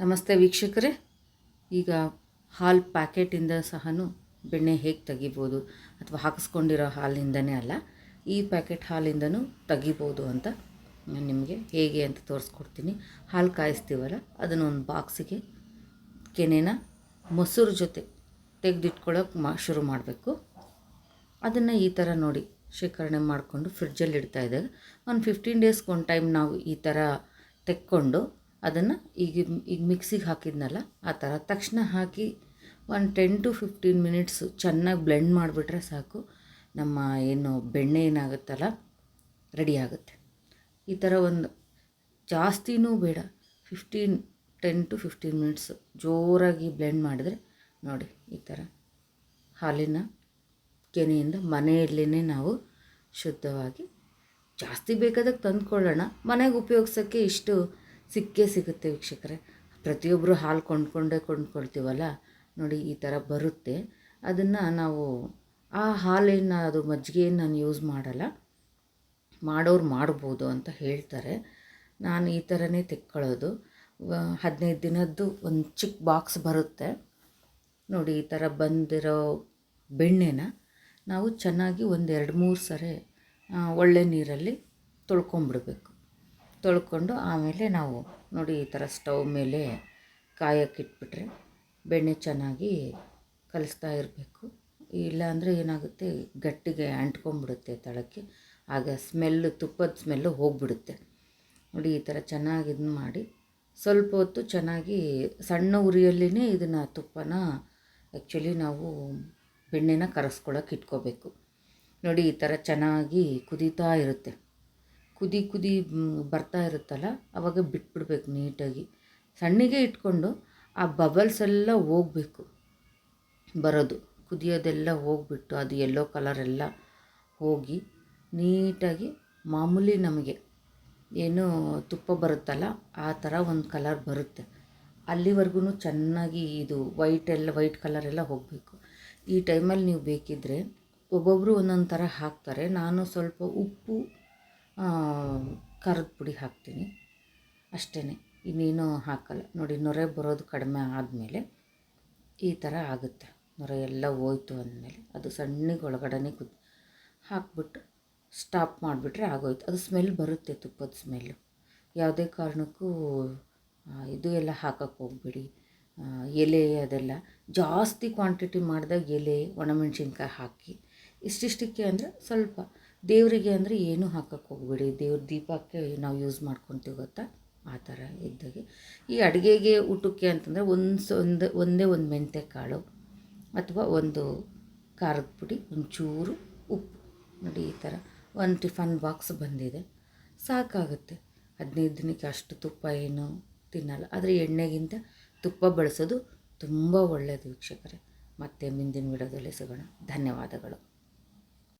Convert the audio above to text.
ನಮಸ್ತೆ ವೀಕ್ಷಕರೇ. ಈಗ ಹಾಲು ಪ್ಯಾಕೆಟಿಂದ ಸಹ ಬೆಣ್ಣೆ ಹೇಗೆ ತೆಗಿಬೋದು ಅಥವಾ ಹಾಕಿಸ್ಕೊಂಡಿರೋ ಹಾಲಿಂದನೇ ಅಲ್ಲ, ಈ ಪ್ಯಾಕೆಟ್ ಹಾಲಿಂದನೂ ತೆಗಿಬೋದು ಅಂತ ನಾನು ನಿಮಗೆ ಹೇಗೆ ಅಂತ ತೋರಿಸ್ಕೊಡ್ತೀನಿ. ಹಾಲು ಕಾಯಿಸ್ತೀವಲ್ಲ, ಅದನ್ನು ಒಂದು ಬಾಕ್ಸಿಗೆ ಕೆನೆನ ಮೊಸರು ಜೊತೆ ತೆಗೆದಿಟ್ಕೊಳ್ಳೋಕೆ ಮಾ, ಶುರು ಮಾಡಬೇಕು. ಅದನ್ನು ಈ ಥರ ನೋಡಿ ಶೇಖರಣೆ ಮಾಡಿಕೊಂಡು ಫ್ರಿಡ್ಜಲ್ಲಿ ಇಡ್ತಾ ಇದ್ದಾಗ ಒಂದು ಫಿಫ್ಟೀನ್ ಡೇಸ್ಗೆ ಒಂದು ಟೈಮ್ ನಾವು ಈ ಥರ ತೆಕ್ಕೊಂಡು ಅದನ್ನು ಈಗ ಈಗ ಮಿಕ್ಸಿಗೆ ಹಾಕಿದ್ನಲ್ಲ, ಆ ಥರ ತಕ್ಷಣ ಹಾಕಿ ಒಂದು ಟೆನ್ ಟು ಫಿಫ್ಟೀನ್ ಮಿನಿಟ್ಸು ಚೆನ್ನಾಗಿ ಬ್ಲೆಂಡ್ ಮಾಡಿಬಿಟ್ರೆ ಸಾಕು. ನಮ್ಮ ಏನು ಬೆಣ್ಣೆ ಏನಾಗುತ್ತಲ್ಲ ರೆಡಿ ಆಗುತ್ತೆ. ಈ ಥರ ಒಂದು ಜಾಸ್ತಿನೂ ಬೇಡ fifteen ten to fifteen minutes ಜೋರಾಗಿ ಬ್ಲೆಂಡ್ ಮಾಡಿದರೆ ನೋಡಿ ಈ ಥರ ಹಾಲಿನ ಕೆನೆಯಿಂದ ಮನೆಯಲ್ಲೇ ನಾವು ಶುದ್ಧವಾಗಿ ಜಾಸ್ತಿ ಬೇಕಾದಾಗ ತಂದುಕೊಳ್ಳೋಣ. ಮನೆಗೆ ಉಪಯೋಗಿಸೋಕ್ಕೆ ಇಷ್ಟು ಸಿಕ್ಕೇ ಸಿಗುತ್ತೆ ವೀಕ್ಷಕರೇ. ಪ್ರತಿಯೊಬ್ಬರು ಹಾಲು ಕೊಂಡ್ಕೊಂಡೇ ಕೊಂಡ್ಕೊಳ್ತೀವಲ್ಲ? ನೋಡಿ, ಈ ಥರ ಬರುತ್ತೆ. ಅದನ್ನು ನಾವು ಆ ಹಾಲೇನು ಅದು ಮಜ್ಜಿಗೆಯನ್ನು ನಾನು ಯೂಸ್ ಮಾಡಲ್ಲ. ಮಾಡೋರು ಮಾಡ್ಬೋದು ಅಂತ ಹೇಳ್ತಾರೆ. ನಾನು ಈ ಥರನೇ ತೆಕ್ಕೊಳ್ಳೋದು. ಹದಿನೈದು ದಿನದ್ದು ಒಂದು ಚಿಕ್ಕ ಬಾಕ್ಸ್ ಬರುತ್ತೆ. ನೋಡಿ, ಈ ಥರ ಬಂದಿರೋ ಬೆಣ್ಣೆನ ನಾವು ಚೆನ್ನಾಗಿ ಒಂದು ಎರಡು ಮೂರು ಸರಿ ಒಳ್ಳೆ ನೀರಲ್ಲಿ ತೊಳ್ಕೊಂಬಿಡ್ಬೇಕು. ತೊಳ್ಕೊಂಡು ಆಮೇಲೆ ನಾವು ನೋಡಿ ಈ ಥರ ಸ್ಟವ್ ಮೇಲೆ ಕಾಯೋಕ್ಕಿಟ್ಬಿಟ್ರೆ ಬೆಣ್ಣೆ ಚೆನ್ನಾಗಿ ಕಲಿಸ್ತಾ ಇರಬೇಕು. ಇಲ್ಲಾಂದರೆ ಏನಾಗುತ್ತೆ, ಗಟ್ಟಿಗೆ ಅಂಟ್ಕೊಂಡ್ಬಿಡುತ್ತೆ ತಳಕ್ಕೆ. ಆಗ ಸ್ಮೆಲ್ಲು ತುಪ್ಪದ ಸ್ಮೆಲ್ಲು ಹೋಗ್ಬಿಡುತ್ತೆ. ನೋಡಿ ಈ ಥರ ಚೆನ್ನಾಗಿ ಇದನ್ನ ಮಾಡಿ ಸ್ವಲ್ಪ ಹೊತ್ತು ಚೆನ್ನಾಗಿ ಸಣ್ಣ ಉರಿಯಲ್ಲಿನೇ ಇದನ್ನು ತುಪ್ಪನ ಆ್ಯಕ್ಚುಲಿ ನಾವು ಬೆಣ್ಣೆನ ಕರಸ್ಕೊಳಕ್ಕೆ ಇಟ್ಕೋಬೇಕು. ನೋಡಿ ಈ ಥರ ಚೆನ್ನಾಗಿ ಕುದೀತಾ ಇರುತ್ತೆ. ಕುದಿ ಕುದಿ ಬರ್ತಾ ಇರುತ್ತಲ್ಲ ಆವಾಗ ಬಿಟ್ಬಿಡ್ಬೇಕು ನೀಟಾಗಿ. ಸಣ್ಣಗೆ ಇಟ್ಕೊಂಡು ಆ ಬಬಲ್ಸ್ ಎಲ್ಲ ಹೋಗಬೇಕು. ಬರೋದು, ಕುದಿಯೋದೆಲ್ಲ ಹೋಗ್ಬಿಟ್ಟು ಅದು ಎಲ್ಲೋ ಕಲರ್ ಎಲ್ಲ ಹೋಗಿ ನೀಟಾಗಿ, ಮಾಮೂಲಿ ನಮಗೆ ಏನು ತುಪ್ಪ ಬರುತ್ತಲ್ಲ, ಆ ಥರ ಒಂದು ಕಲರ್ ಬರುತ್ತೆ. ಅಲ್ಲಿವರೆಗೂ ಚೆನ್ನಾಗಿ ಇದು ವೈಟ್ ಎಲ್ಲ ವೈಟ್ ಕಲರ್ ಎಲ್ಲ ಹೋಗಬೇಕು. ಈ ಟೈಮಲ್ಲಿ ನೀವು ಬೇಕಿದ್ದರೆ ಒಬ್ಬೊಬ್ಬರು ಒಂದೊಂದು ಥರ ಹಾಕ್ತಾರೆ. ನಾನು ಸ್ವಲ್ಪ ಉಪ್ಪು ಖಾರದ ಪುಡಿ ಹಾಕ್ತೀನಿ. ಅಷ್ಟೇ ಇನ್ನೇನು ಹಾಕಲ್ಲ. ನೋಡಿ, ನೊರೆ ಬರೋದು ಕಡಿಮೆ ಆದಮೇಲೆ ಈ ಥರ ಆಗುತ್ತೆ. ನೊರೆ ಎಲ್ಲ ಹೋಯ್ತು ಅಂದಮೇಲೆ ಅದು ಸಣ್ಣಗೆ ಒಳಗಡೆ ಕುದ್, ಹಾಕ್ಬಿಟ್ಟು ಸ್ಟಾಪ್ ಮಾಡಿಬಿಟ್ರೆ ಆಗೋಯ್ತು. ಅದು ಸ್ಮೆಲ್ ಬರುತ್ತೆ ತುಪ್ಪದ ಸ್ಮೆಲ್ಲು ಯಾವುದೇ ಕಾರಣಕ್ಕೂ ಇದು ಎಲ್ಲ ಹಾಕಕ್ಕೆ ಹೋಗ್ಬೇಡಿ. ಎಲೆ ಅದೆಲ್ಲ ಜಾಸ್ತಿ ಕ್ವಾಂಟಿಟಿ ಮಾಡಿದಾಗ ಎಲೆ ಒಣಮೆಣ್ಸಿನ್ಕಾಯಿ ಹಾಕಿ ಇಷ್ಟಿಷ್ಟಕ್ಕೆ ಅಂದರೆ ಸ್ವಲ್ಪ ದೇವರಿಗೆ ಅಂದರೆ ಏನೂ ಹಾಕಕ್ಕೆ ಹೋಗ್ಬೇಡಿ. ದೇವ್ರ ದೀಪಕ್ಕೆ ನಾವು ಯೂಸ್ ಮಾಡ್ಕೊತೀವಿ ಗೊತ್ತಾ? ಆ ಥರ ಇದ್ದಾಗೆ. ಈ ಅಡುಗೆಗೆ ಊಟಕ್ಕೆ ಅಂತಂದರೆ ಒಂದು ಒಂದು ಒಂದೇ ಒಂದು ಮೆಂತ್ಯ ಕಾಳು ಅಥವಾ ಒಂದು ಖಾರದ ಪುಡಿ, ಒಂಚೂರು ಉಪ್ಪು. ನೋಡಿ ಈ ಥರ ಒಂದು ಟಿಫನ್ ಬಾಕ್ಸ್ ಬಂದಿದೆ. ಸಾಕಾಗುತ್ತೆ. ಹದಿನೈದು ದಿನಕ್ಕೆ ಅಷ್ಟು ತುಪ್ಪ ಏನು ತಿನ್ನಲ್ಲ. ಆದರೆ ಎಣ್ಣೆಗಿಂತ ತುಪ್ಪ ಬಳಸೋದು ತುಂಬ ಒಳ್ಳೆಯದು ವೀಕ್ಷಕರೇ. ಮತ್ತೆ ಮುಂದಿನ ವಿಡಿಯೋದಲ್ಲಿ ಸಿಗೋಣ. ಧನ್ಯವಾದಗಳು.